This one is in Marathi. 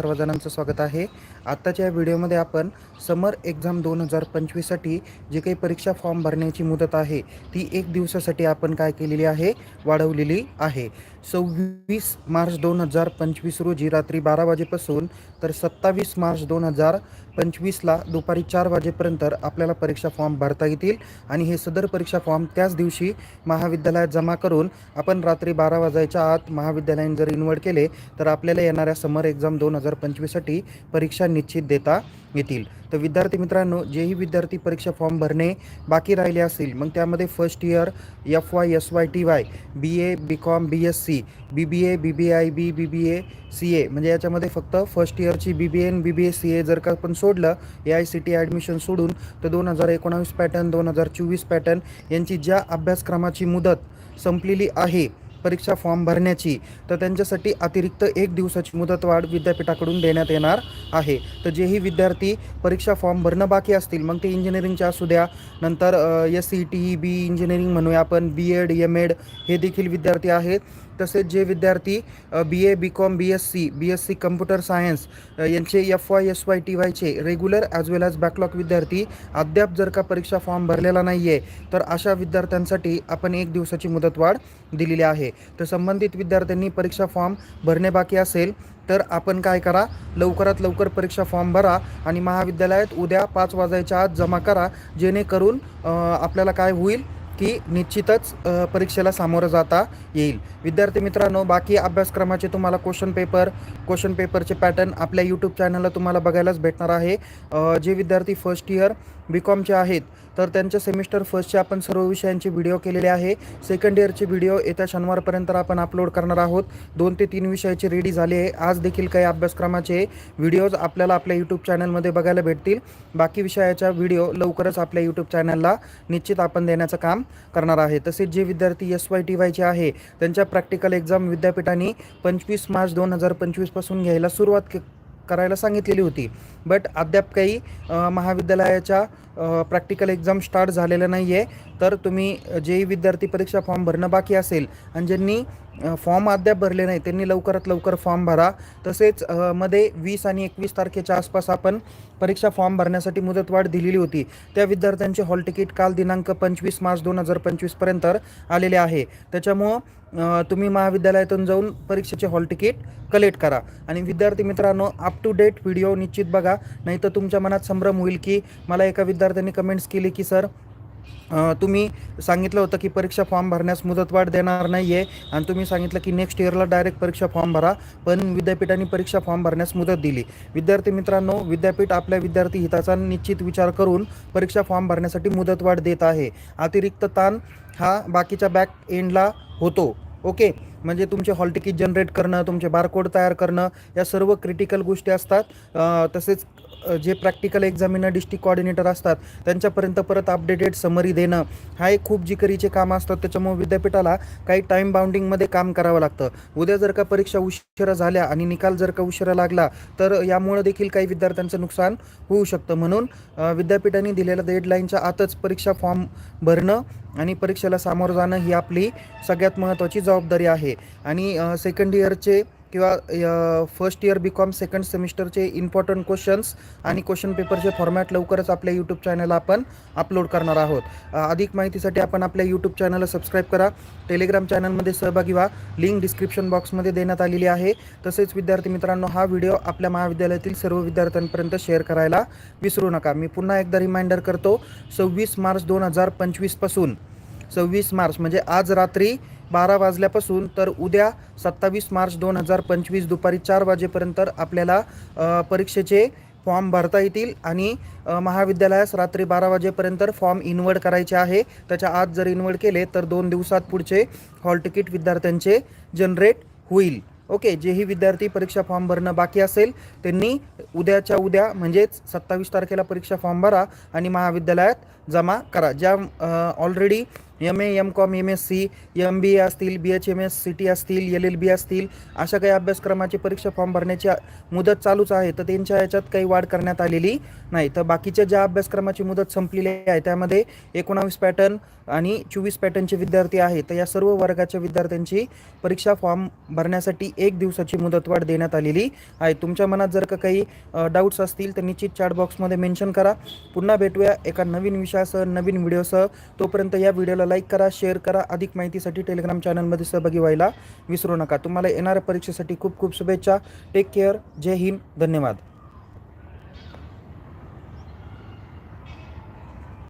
सर्वजणांचं स्वागत आहे. आत्ताच्या या व्हिडिओमध्ये आपण समर एक्झाम दोन हजार पंचवीससाठी जे काही परीक्षा फॉर्म भरण्याची मुदत आहे ती एक दिवसासाठी आपण काय केलेली आहे वाढवलेली आहे. सव्वीस मार्च दोन हजार पंचवीस रोजी रात्री बारा वाजेपासून तर सत्तावीस मार्च दोन हजार पंचवीसला दुपारी चार वाजेपर्यंत आपल्याला परीक्षा फॉर्म भरता येतील आणि हे सदर परीक्षा फॉर्म त्याच दिवशी महाविद्यालयात जमा करून आपण रात्री बारा वाजायच्या आत महाविद्यालयाने जर इन्व्हर्ट केले तर आपल्याला येणाऱ्या समर एक्झाम दोन हजार पंचवीससाठी परीक्षा निश्चित देता येतील. तर विद्यार्थी मित्रांनो जेही विद्यार्थी परीक्षा फॉर्म भरणे बाकी राहिले असतील मग त्यामध्ये first year F Y S Y T Y B A B com B S C B B A B B I B B B A C A म्हणजे याच्यामध्ये फक्त first इयरची B B N B B A C A जर का आपण सोडलं A I C T admission सोडून तर दोन हजार एकोणावीस पॅटर्न दोन हजार चोवीस पॅटर्न यांची ज्या अभ्यासक्रमाची मुदत संपलेली आहे परीक्षा फॉर्म भरण्याची तर त्यांच्यासाठी अतिरिक्त एक दिवसाची मुदतवाढ विद्यापीठाकडून देण्यात येणार आहे. तर जेही विद्यार्थी परीक्षा फॉर्म भरणं बाकी असतील मग ते इंजिनिअरिंगच्या असू द्या. नंतर S C T E B engineering म्हणूया आपण बी एड एम एड हे देखील विद्यार्थी आहेत. तसेच जे विद्यार्थी B A B com B S C B S C computer science यांचे F Y S Y T वायचे regular as well as backlog विद्यार्थी अद्याप जर का परीक्षा फॉर्म भरलेला नाही आहे तर अशा विद्यार्थ्यांसाठी आपण एक दिवसाची मुदतवाढ दिलेली आहे. तर संबंधित विद्यार्थ्यांनी परीक्षा फॉर्म भरणे बाकी असेल तर आपण काय करा लवकरात लवकर परीक्षा फॉर्म भरा आणि महाविद्यालयात उद्या पाच वाजायच्या आत जमा करा जेणेकरून आपल्याला काय होईल की निश्चितच परीक्षेला सामोरं जाता येईल. विद्यार्थी मित्रांनो बाकी अभ्यासक्रमाचे तुम्हाला क्वेश्चन पेपर क्वेश्चन पेपरचे पॅटर्न आपल्या यूट्यूब चॅनलला तुम्हाला बघायलाच भेटणार आहे. जे विद्यार्थी फर्स्ट इयर बी कॉमचे आहेत. तर त्यांच्या सेमिस्टर फर्स्टचे आपण सर्व विषयांचे व्हिडिओ केलेले आहे. सेकंड इयरचे व्हिडिओ येत्या शनिवारपर्यंत आपण अपलोड करणार आहोत. दोन ते तीन विषयाचे रेडी झाले आहे. आज देखील काही अभ्यासक्रमाचे व्हिडिओज आपल्याला आपल्या यूट्यूब चॅनलमध्ये बघायला भेटतील. बाकी विषयाच्या व्हिडिओ लवकरच आपल्या यूट्यूब चॅनलला निश्चित आपण देण्याचं काम करणार आहे. तसेच जे विद्यार्थी एस वाय टी वायचे आहे त्यांच्या प्रॅक्टिकल एक्झाम विद्यापीठाने पंचवीस मार्च दोन हजार पंचवीसपासून घ्यायला सुरुवात करायला सांगितलेली होती. बट अद्याप काही महाविद्यालयाच्या प्रॅक्टिकल एक्झाम स्टार्ट झालेल्या नाही आहे तर तुम्ही जेही विद्यार्थी परीक्षा फॉर्म भरणं बाकी असेल आणि ज्यांनी फॉर्म अद्याप भरले नाही त्यांनी लवकरात लवकर फॉर्म भरा. तसेच मध्ये वीस आणि एकवीस तारखेच्या आसपास आपण परीक्षा फॉर्म भरण्यासाठी मुदतवाढ दिलेली होती. त्या विद्यार्थ्यांचे हॉल तिकीट काल दिनांक पंचवीस मार्च दोन हजार पंचवीसपर्यंत आलेले आहे. त्याच्यामुळं तुम्ही महाविद्यालयातून जाऊन परीक्षेचे हॉल तिकीट कलेक्ट करा. आणि विद्यार्थी मित्रांनो अप टू डेट व्हिडिओ निश्चित बघा. नाही तर तुमच्या मनात संभ्रम होईल की मला एका विद्यार्थी विद्यार्थ्यांनी कमेंट्स केली की सर तुम्ही सांगितलं होतं की परीक्षा फॉर्म भरण्यास मुदतवाढ देणार नाही आहे आणि तुम्ही सांगितलं की नेक्स्ट इयरला डायरेक्ट परीक्षा फॉर्म भरा पण विद्यापीठाने परीक्षा फॉर्म भरण्यास मुदत दिली. विद्यार्थी मित्रांनो विद्यापीठ आपल्या विद्यार्थी हिताचा निश्चित विचार करून परीक्षा फॉर्म भरण्यासाठी मुदतवाढ देत आहे. अतिरिक्त ताण हा बाकीच्या बॅक एंडला होतो. ओके म्हणजे तुमचे हॉल तिकीट जनरेट करणं तुमचे बारकोड तयार करणं या सर्व क्रिटिकल गोष्टी असतात. तसेच जे प्रॅक्टिकल एक्झामिनर डिस्ट्रिक्ट कॉर्डिनेटर असतात त्यांच्यापर्यंत परत अपडेटेड समरी देणं हा एक खूप जिकरीचे काम असतात. त्याच्यामुळे विद्यापीठाला काही टाईम बाउंडिंगमध्ये काम करावं लागतं. उद्या जर का परीक्षा उशिरा झाल्या आणि निकाल जर का उशिरा लागला तर यामुळे देखील काही विद्यार्थ्यांचं नुकसान होऊ शकतं. म्हणून विद्यापीठाने दिलेल्या डेडलाईनच्या आतच परीक्षा फॉर्म भरणं आणि परीक्षेला सामोरं जाणं ही आपली सगळ्यात महत्त्वाची जबाबदारी आहे. आणि सेकंड इयरचे किंवा first year B com second सेमिस्टरचे important questions आणि क्वेश्चन पेपरचे फॉर्मॅट लवकरच आपल्या यूट्यूब चॅनलला आपण अपलोड करणार आहोत. अधिक माहितीसाठी आपण आपल्या यूट्यूब चॅनलला सबस्क्राईब करा. टेलिग्राम चॅनलमध्ये सहभागी व्हा. लिंक डिस्क्रिप्शन बॉक्समध्ये देण्यात आलेली आहे. तसेच विद्यार्थी मित्रांनो हा व्हिडिओ आपल्या महाविद्यालयातील सर्व विद्यार्थ्यांपर्यंत शेअर करायला विसरू नका. मी पुन्हा एकदा रिमाइंडर करतो. सव्वीस मार्च दोन हजार पंचवीसपासून सव्वीस मार्च म्हणजे आज रात्री बारा वाजल्यापासून तर उद्या सत्तावीस मार्च दोन हजार पंचवीस दुपारी चार वाजेपर्यंत आपल्याला परीक्षेचे फॉर्म भरता येतील आणि महाविद्यालयास रात्री बारा वाजेपर्यंत फॉर्म इन्वर्ट करायचे आहे. त्याच्या आत जर इन्वर्ट केले तर दोन दिवसात पुढचे हॉल तिकीट विद्यार्थ्यांचे जनरेट होईल. ओके जेही विद्यार्थी परीक्षा फॉर्म भरणं बाकी असेल त्यांनी उद्याच्या उद्या म्हणजेच सत्तावीस तारखेला परीक्षा फॉर्म भरा आणि महाविद्यालयात जमा करा. ज्या already M A M com M S C M B A असतील B H M S C T असतील एल एल बी असतील अशा काही अभ्यासक्रमाची परीक्षा फॉर्म भरण्याची मुदत चालूच आहे. तर त्यांच्या याच्यात काही वाढ करण्यात आलेली नाही. तर बाकीच्या ज्या अभ्यासक्रमाची मुदत संपलेली आहे त्यामध्ये एकोणावीस पॅटर्न आणि चोवीस पॅटर्नचे विद्यार्थी आहेत. तर या सर्व वर्गाच्या विद्यार्थ्यांची परीक्षा फॉर्म भरण्यासाठी एक दिवसाची मुदतवाढ देण्यात आलेली आहे. तुमच्या मनात जर का काही डाऊट्स असतील तर निश्चित चॅट बॉक्समध्ये मेन्शन करा. पुन्हा भेटूया एका नवीन विषयासह नवीन व्हिडिओसह तोपर्यंत या व्हिडिओला लाईक करा शेअर करा. अधिक माहितीसाठी टेलिग्राम चॅनलमध्ये सहभागी व्हायला विसरू नका. तुम्हाला येणाऱ्या परीक्षेसाठी खूप खूप शुभेच्छा. टेक केअर जय हिंद. धन्यवाद.